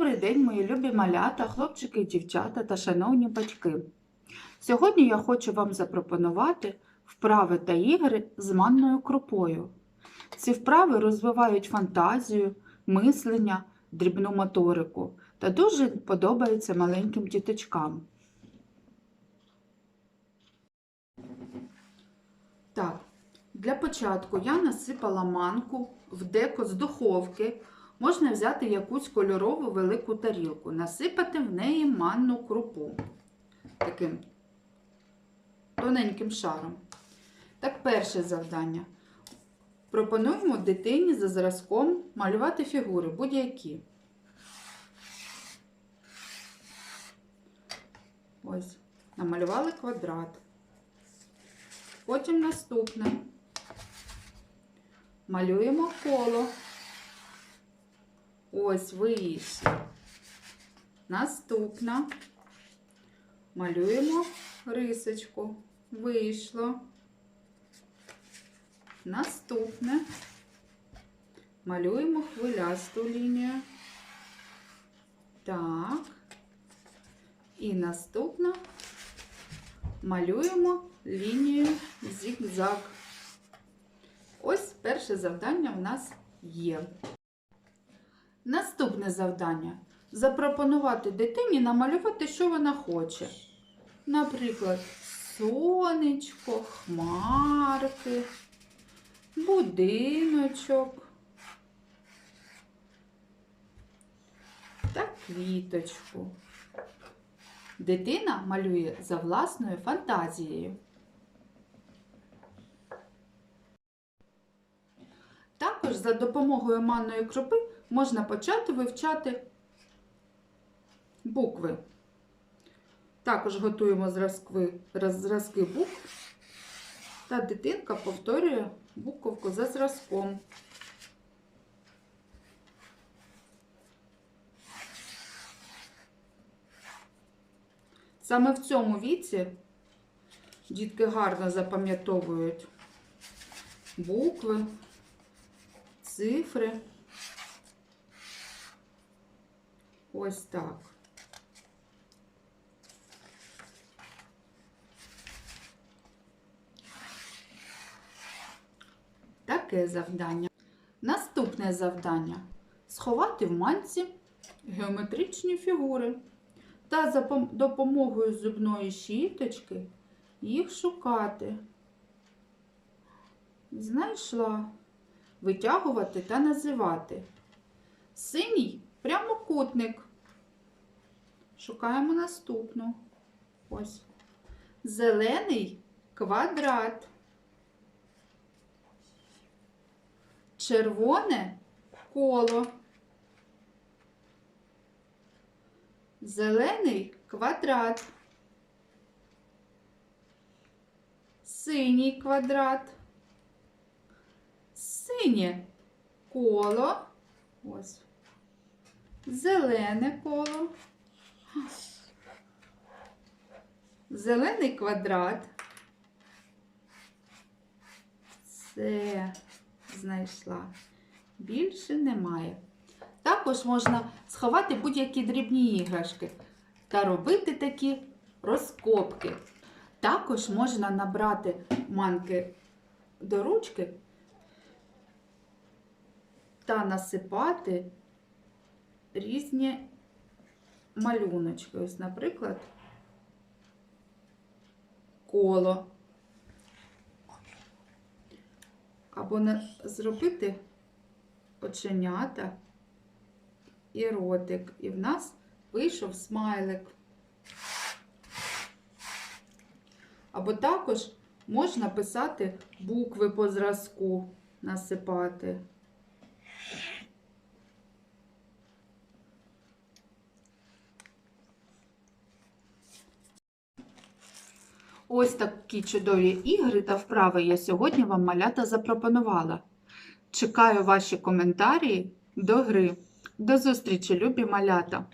Добрий день, мої любі малята, хлопчики дівчата та шановні батьки. Сьогодні я хочу вам запропонувати вправи та ігри з манною крупою. Ці вправи розвивають фантазію, мислення, дрібну моторику та дуже подобаються маленьким діточкам. Так, для початку я насипала манку в деко з духовки. Можна взяти якусь кольорову велику тарілку, насипати в неї манну крупу таким тоненьким шаром. Так, перше завдання. Пропонуємо дитині за зразком малювати фігури будь-які. Ось, намалювали квадрат. Потім наступне. Малюємо коло. Ось вийшло. Наступна. Малюємо рисочку. Вийшло. Наступне. Малюємо хвилясту лінію. Так. І наступна малюємо лінію зігзаг. Ось перше завдання в нас є. Наступне завдання запропонувати дитині намалювати, що вона хоче. Наприклад, сонечко, хмарки, будиночок та квіточку. Дитина малює за власною фантазією. Також за допомогою манної крупи можна почати вивчати букви. Також готуємо зразки, зразки букв, та дитинка повторює буковку за зразком. Саме в цьому віці дітки гарно запам'ятовують букви, цифри. Ось так. Таке завдання. Наступне завдання сховати в манці геометричні фігури та за допомогою зубної щіточки їх шукати. Знайшла витягувати та називати. Синій прямокутник. Шукаємо наступну. Ось. Зелений квадрат. Червоне коло. Зелений квадрат. Синій квадрат. Синє коло. Ось. Зелене коло. Зелений квадрат. Це знайшла. Більше немає. Також можна сховати будь-які дрібні іграшки та робити такі розкопки. Також можна набрати манки до ручки та насипати різні малюночки. Ось, наприклад, коло. Або зробити оченята і ротик. І в нас вийшов смайлик. Або також можна писати букви по зразку, насипати. Ось такі чудові ігри та вправи я сьогодні вам малята запропонувала. Чекаю ваші коментарі до гри. До зустрічі, любі малята!